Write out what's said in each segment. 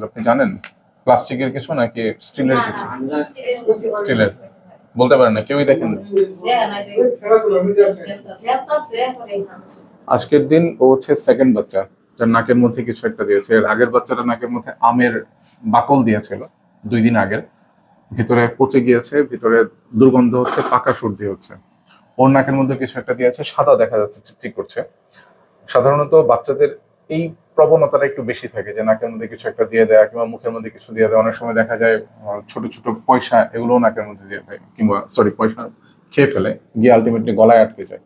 দিয়েছিল আপনি জানেন? প্লাস্টিকের কিছু নাকি স্টিলের কিছু? স্টিলের। বলতে পারেন না কেউই দেখেন আজকের দিন ও হচ্ছে সেকেন্ড বাচ্চা যার নাকের মধ্যে কিছু একটা দিয়েছে। এর আগের বাচ্চাটা নাকের মধ্যে আমের বাকল দিয়েছিল দুই দিন আগের। ভিতরে পচে গিয়েছে ভিতরে দুর্গন্ধ হচ্ছে পাকা সর্দি হচ্ছে। ওর নাকের মধ্যে কিছু একটা দিয়েছে সাদা দেখা যাচ্ছে চিকচিক করছে। সাধারণত বাচ্চাদের এই প্রবণতাটা একটু বেশি থাকে, যে নাকের মধ্যে কিছু একটা দিয়ে দেয় কিংবা মুখের মধ্যে কিছু দিয়ে দেয়। অনেক সময় দেখা যায় ছোট ছোট পয়সা এগুলোও নাকের মধ্যে দিয়ে দেয় কিংবা সরি পয়সা খেয়ে ফেলে, গিয়ে আলটিমেটলি গলায় আটকে যায়।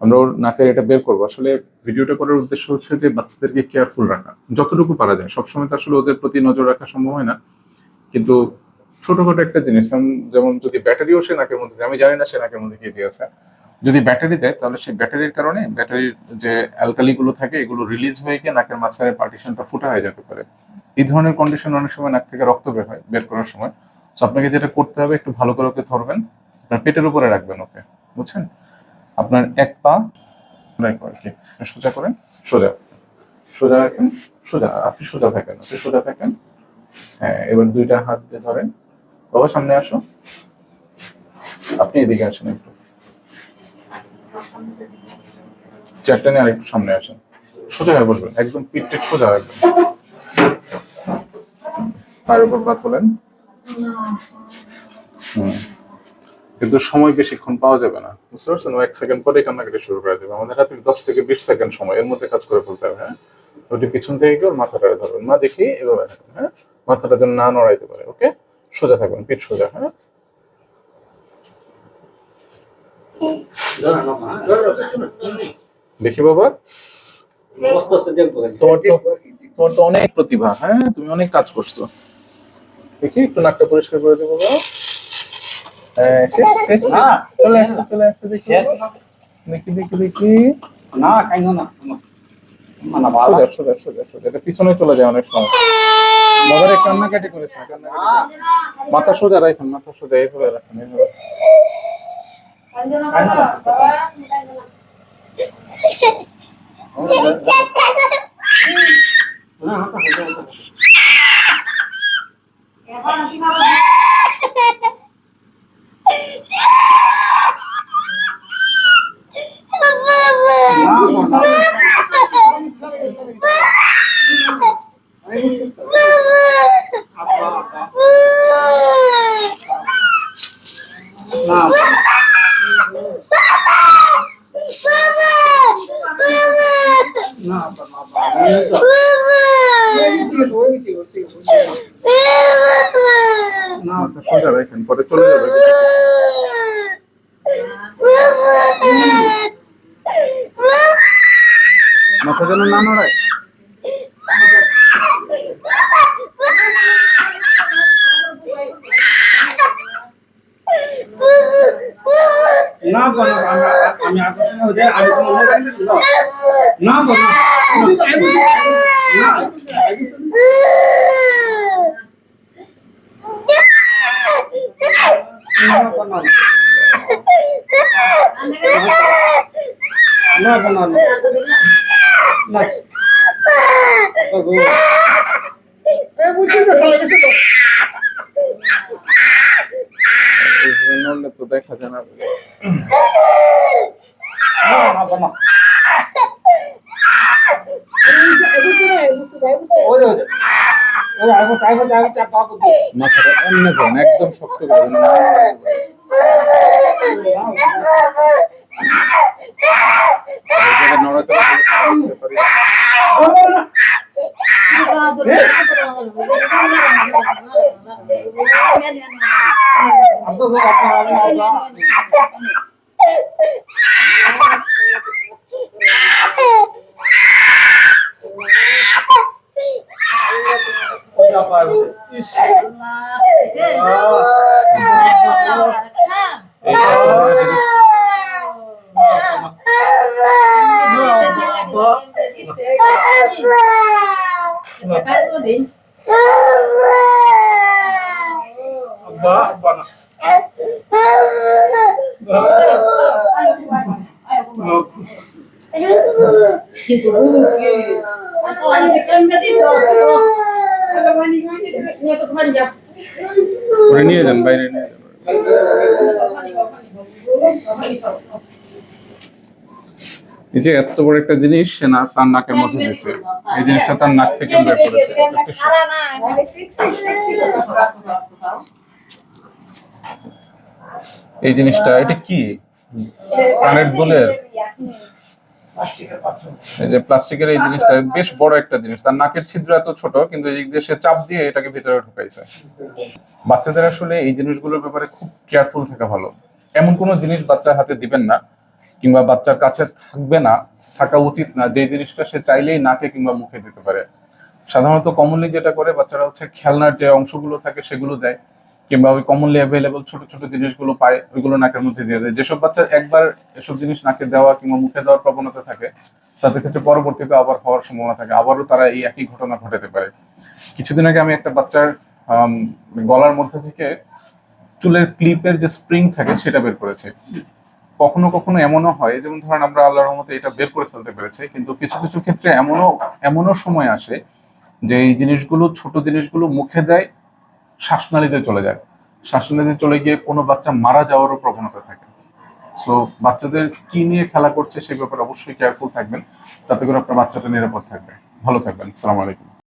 আমরা ওর নাকের এটা বের করব। আসলে ভিডিওটা করার উদ্দেশ্য হচ্ছে যে বাচ্চাদেরকে কেয়ারফুল রাখা। যতটুকু পারা যায়, সবসময় তো আসলে ওদের প্রতি নজর রাখা সম্ভব হয় না। কিন্তু ছোটখাটো একটা জিনিস, যেমন- যদি ব্যাটারিও সে নাকের মধ্যে আমি জানি না সে নাকের মধ্যে কি দিয়েছে। যদি ব্যাটারি দেয়, তাহলে সেই ব্যাটারির কারণে ব্যাটারির যে অ্যালকালি গুলো থাকে, এগুলো রিলিজ হয়ে গিয়ে নাকের মাঝখানে পার্টিশনটা ফুটা হয়ে যেতে পারে। এই ধরনের কন্ডিশন অনেক সময় নাক থেকে রক্ত বের হয়, বের করার সময়। তো আপনাকে যেটা করতে হবে, একটু ভালো করে ওকে ধরবেন। আপনার পেটের উপরে রাখবেন ওকে, বুঝছেন? আপনার এক পা আর কি সোজা করেন, সোজা। সোজা রাখেন, সোজা, আপনি সোজা থাকেন, আপনি সোজা থাকেন। হ্যাঁ এবার দুইটা হাত দিয়ে ধরেন। বাবা, সামনে আসো। আপনি এদিকে আসেন একটু। চেয়ারটা নিয়ে আরেকটু সামনে আসেন। সোজা হয়ে বসবেন, একদম পিঠ টিঠ সোজা রাখবেন পায়ের উপর পা তোলেন। হুম। কিন্তু সময় বেশিক্ষণ পাওয়া যাবে না, বুঝতে পারছেন? এক সেকেন্ড পরে কান্নাকাটি শুরু করে দেবে। আমাদের হাতে দশ থেকে বিশ সেকেন্ড সময়, এর মধ্যে কাজ করে ফেলতে হবে হ্যাঁ? ওটি পিছন থেকে ওর মাথাটা ধরবেন। মা দেখি এভাবে হ্যাঁ? মাথাটা যেন না নড়াইতে পারে, ওকে? সোজা থাকবেন, পিঠ সোজা হ্যাঁ? দেখি বাবা তোমার তো তোমার তো অনেক প্রতিভা হ্যাঁ? তুমি অনেক কাজ করছ। দেখি একটু নাকটা পরিষ্কার করে দেবো বাবা। চলে আসছে চলে আসছে দেখি। দেখি দেখি দেখি। না পিছনে চলে যায় অনেক সময়। বাবারে কান্নাকাটি কান্নাকাটি করেছে। মাথা সোজা রাখেন মাথা সোজা এইভাবে রাখেন এইভাবে। Wow. মাথা সোজা রাখেন পরে চলে যাবে মাথা যেন না না না না না না না এইভাবে নড়লে তো দেখা যায় না মাথাটা অন্য যান একদম শক্ত জায়গায় নড়াচড়া Aku anak ikan berarti sok. ওটা নিয়ে যান, বাইরে নিয়ে যান। এই যে এত বড় একটা জিনিস, সে না, তার নাকের মধ্যে দিয়েছে এই জিনিসটা তার নাক থেকে বের করেছে এই জিনিসটা, এটা কি? কানের দুলের যে প্লাস্টিকের এই জিনিসটা বেশ বড় একটা জিনিস। তার নাকের ছিদ্র এত ছোট, কিন্তু এই সে চাপ দিয়ে এটাকে ভিতরে ঢুকাইছে। বাচ্চাদের আসলে এই জিনিসগুলোর ব্যাপারে খুব কেয়ারফুল থাকা ভালো। এমন কোনো জিনিস বাচ্চার হাতে দিবেন না, কিংবা বাচ্চার কাছে থাকবে না, থাকা উচিত না। যে জিনিসটা সে চাইলেই নাকে কিংবা মুখে দিতে পারে। সাধারণত কমনলি যেটা করে, বাচ্চারা হচ্ছে খেলনার যে অংশগুলো থাকে সেগুলো দেয়। কিংবা ওই কমনলি অ্যাভেলেবল ছোট ছোট জিনিসগুলো পায়, ওইগুলো নাকের মধ্যে দিয়ে দেয়। যেসব বাচ্চার একবার এসব জিনিস নাকে দেওয়া কিংবা মুখে দেওয়ার প্রবণতা থাকে, তাদের ক্ষেত্রে পরবর্তীতে আবার হওয়ার সম্ভাবনা থাকে। আবারও তারা এই একই ঘটনা ঘটাতে পারে। কিছুদিন আগে আমি একটা বাচ্চার গলার মধ্যে থেকে চুলের ক্লিপের যে স্প্রিং থাকে, সেটা বের করেছি। কখনো কখনো এমনও হয়, যেমন ধরেন আমরা আল্লাহর রহমতে এটা বের করে ফেলতে পেরেছি, কিন্তু কিছু কিছু ক্ষেত্রে এমনও এমনও সময় আসে যে এই জিনিসগুলো, ছোট জিনিসগুলো মুখে দেয় শ্বাসনালীতে চলে যায়। শ্বাসনালীতে চলে গিয়ে কোনো বাচ্চা মারা যাওয়ারও প্রবণতা থাকে। সো বাচ্চাদের কি নিয়ে খেলা করছে সেই ব্যাপারে অবশ্যই কেয়ারফুল থাকবেন। তাতে করে আপনার বাচ্চাটা নিরাপদ থাকবে। ভালো থাকবেন। আসসালামু আলাইকুম।